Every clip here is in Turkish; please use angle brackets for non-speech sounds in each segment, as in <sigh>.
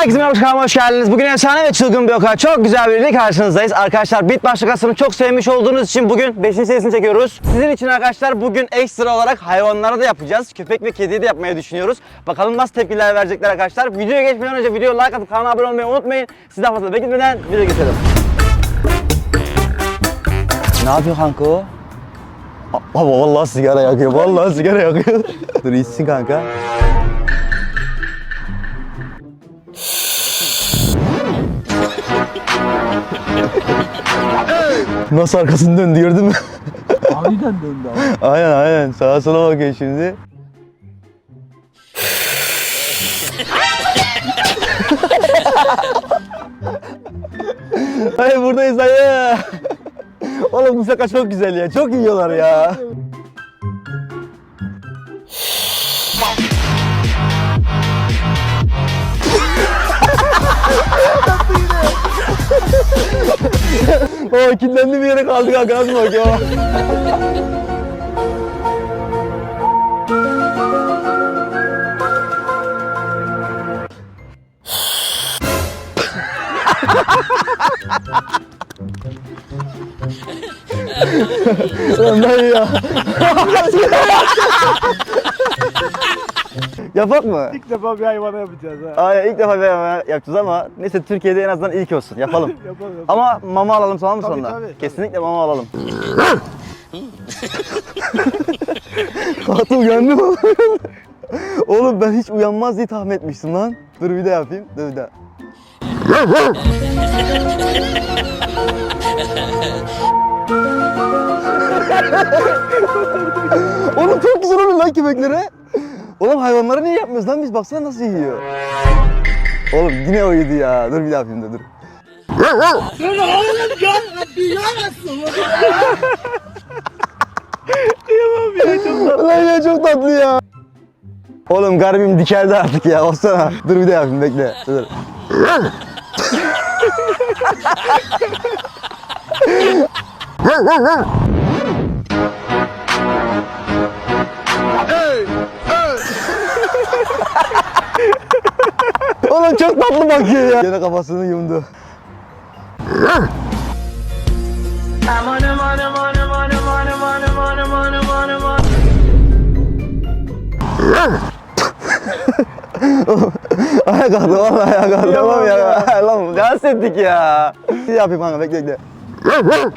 Herkese merhaba hoş geldiniz. Bugün efsane ve çılgın bir oka. Çok güzel bir videoyla karşınızdayız. Arkadaşlar Bit Başlıkası'nı çok sevmiş olduğunuz için bugün 5. serisini çekiyoruz. Sizin için arkadaşlar bugün ekstra olarak hayvanlara da yapacağız. Köpek ve kediyi de yapmayı düşünüyoruz. Bakalım nasıl tepkiler verecekler arkadaşlar. Videoya geçmeden önce videoya like atıp kanala abone olmayı unutmayın. Siz daha fazla bekletmeden videoya geçelim. Ne yapıyor kanka o? Baba vallahi sigara yakıyor. Vallahi sigara yakıyor. Dur içsin kanka. Nasıl arkasını döndü gördün mü? Aniden döndü abi. aynen aynen sağa sola bakıyor şimdi. Hayır buradayız dayı. <laughs> Oğlum bu şaka çok güzel ya. Çok yiyorlar ya. <laughs> o kilitlendi bir yere kaldı kanka nasıl bakıyor? Lan <laughs> dayı ya. Yapak mı? İlk defa bir hayvana yapacağız ha. Aynen ilk defa bir hayvan yapacağız ama neyse Türkiye'de en azından ilk olsun. Yapalım. <laughs> Yapalım. yapalım. Ama mama alalım tamam mı Tabii, sonra? tabii, tabii. Kesinlikle mama alalım. <laughs> Katıl uyandı mı? <laughs> Oğlum ben hiç uyanmaz diye tahmin etmiştim lan. Dur bir daha yapayım. Dur bir daha. <laughs> Oğlum çok güzel olur lan köpeklere. Oğlum hayvanlara niye yapmıyoruz lan biz? Baksana nasıl yiyor. Oğlum yine uyudu ya. Dur bir daha yapayım da dur. Ulan ya çok tatlı ya. Oğlum garibim dikeldi artık ya. Baksana. Dur bir daha yapayım bekle. Dur. Oğlum çok tatlı bakıyor ya. Yine kafasını yumdu. Ayağa kalktı vallahi ayağa kalktı. Tamam ya. <laughs> Lan rahatsız ettik ya. Bir yapayım kanka bekle bekle. <laughs>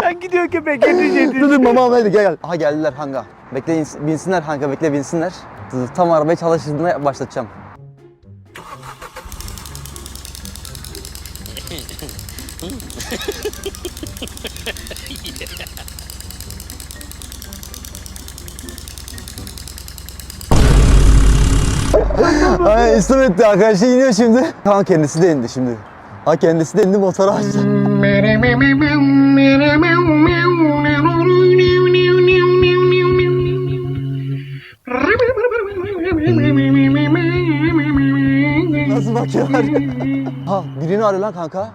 Sen gidiyor köpek getirecek. Dur dur mama almaydı gel gel. Aha geldiler kanka. Bekle ins- binsinler kanka bekle binsinler. Tam arabayı çalıştığında başlatacağım. Ay İslam etti arkadaşı iniyor şimdi. Tamam kendisi de indi şimdi. Ha kendisi de indi motoru açtı. Nasıl bakıyorlar? ha birini arıyor lan kanka.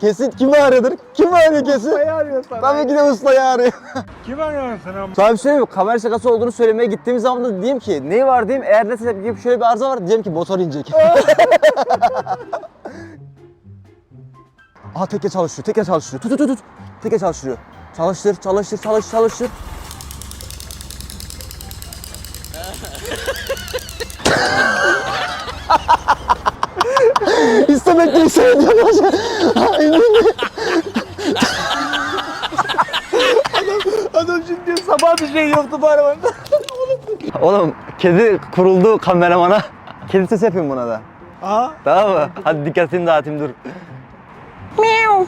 Kesin kimi arıyordur? Kim arıyor kesin? Ustayı arıyor sana. Tabii ki de ustayı arıyor. <laughs> Kim arıyor sana? Sana bir şey mi? Kamera şakası olduğunu söylemeye gittiğimiz zaman da diyeyim ki neyi var diyeyim. Eğer de şöyle bir arıza var diyeyim ki motor inecek. <laughs> Aha teker çalışıyor, teker çalışıyor. Tut tut tut. tut. Teker çalıştırıyor. Çalıştır, çalıştır, çalış, çalıştır. İstemekle seyrediyor. Adam şimdi diyor sabah bir şey yoktu bu arabada. <laughs> Oğlum kedi kuruldu kameramana. Kedi sesi yapayım buna da. Aha. Tamam mı? Hadi dikkatini dağıtayım dur. Miau.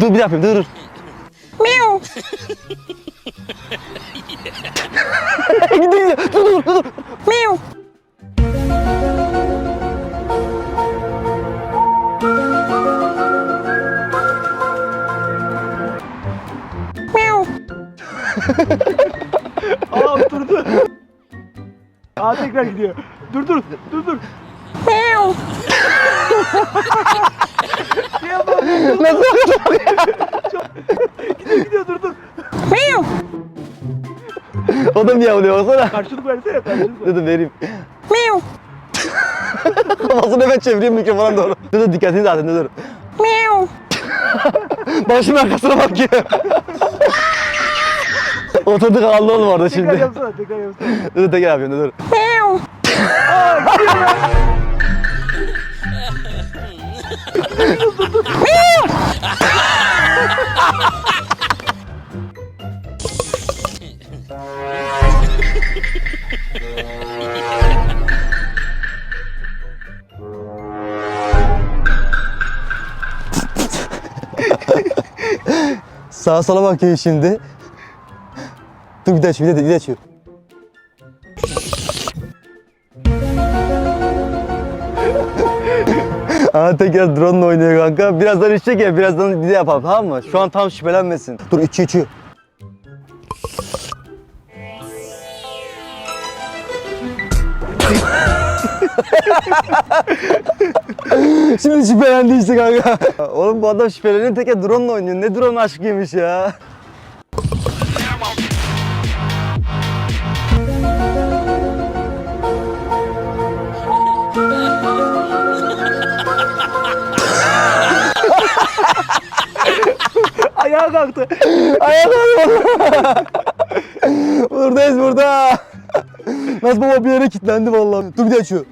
dur bir daha yapayım dur dur. Miau. <laughs> Gidiyor. Dur dur dur. Miau. Aa tekrar gidiyor. Dur dur dur dur. Miau. Şey yapamıyorum. Nasıl bakıyor? Gidiyor gidiyor dur dur. O da miyavlıyor baksana. Karşılık versene karşılık ver. Dur dur vereyim. Kafasını hemen çevireyim mikrofona doğru. Dur dur dikkatini zaten dur dur. Başımın arkasına bakıyor. Oturduk aldı oğlum orada Tekrar şimdi. yapsana tekrar yapsana. Dur <laughs> dur tekrar yapıyorum dur. Sağa sola bakıyor şimdi. Dur bir de açıyor, bir de, bir de açıyor. Aa tekrar drone oynuyor kanka. Birazdan içecek ya, birazdan bir de yapalım tamam mı? Şu an tam şüphelenmesin. Dur içiyor içiyor. <laughs> Şimdi şüphelendi işte kanka. Oğlum bu adam şüpheleniyor teke drone oynuyor. Ne drone aşkıymış ya. <laughs> Ayağa kalktı. Ayağım Buradayız burada. Nasıl baba bir yere kilitlendi vallahi. Dur bir de açıyor.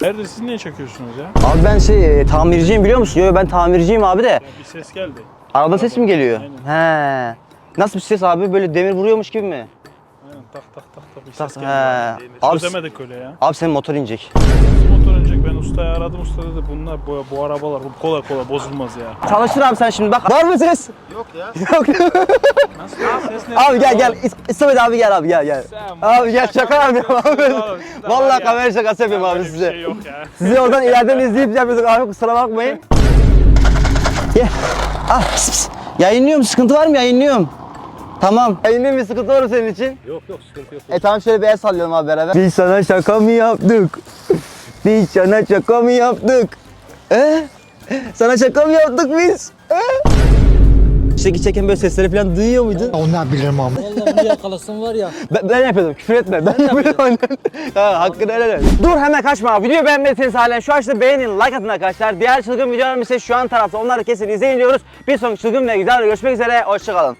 Nerede siz niye çekiyorsunuz ya? Abi ben şey e, tamirciyim biliyor musun? Yo ben tamirciyim abi de. Ya bir ses geldi. Arada ses mi geliyor? Aynen. He. Nasıl bir ses abi? Böyle demir vuruyormuş gibi mi? Aynen tak tak tak tak bir Tak, ses he. geldi. Abi- Çözemedik öyle ya. Abi senin motor inecek. Motor inecek ben ustayı aradım usta dedi bunlar bu, bu arabalar bu kolay kolay bozulmaz ya. Çalıştır abi sen şimdi bak. Var mı ses? Yok ya. <laughs> Yok. Nasıl ya ses ne? abi gel gel. İs- İsmet abi gel abi gel gel. Sen Abi gel şaka yapıyorum abi. Var Vallahi ya. kamera şakası yapıyorum abi Böyle bir size. şey yok ya. <laughs> Sizi oradan ileriden izleyip yapıyorduk abi kusura bakmayın. Gel. Ah pis pis. Yayınlıyorum sıkıntı var mı yayınlıyorum. Tamam. Yayınlayayım bir sıkıntı var mı senin için? Yok yok sıkıntı yok. E tamam şöyle bir el sallayalım abi beraber. Biz sana şaka mı yaptık? Biz sana şaka mı yaptık? E? Sana şaka mı yaptık biz? E? İşte çeken böyle sesleri falan duyuyor muydun? Onlar bilirim ama. Vallahi bunu yakalasın var ya. <laughs> Ben, ben yapıyordum küfür etme. Ben yapıyordum <laughs> aynen. ha, hakkını helal et. Dur hemen kaçma. Videoyu beğenmediyseniz halen şu açıda beğenin, like atın arkadaşlar. Diğer çılgın videolarımız ise şu an tarafta. Onları kesin izleyin diyoruz. Bir sonraki çılgın ve güzel görüşmek üzere. Hoşçakalın.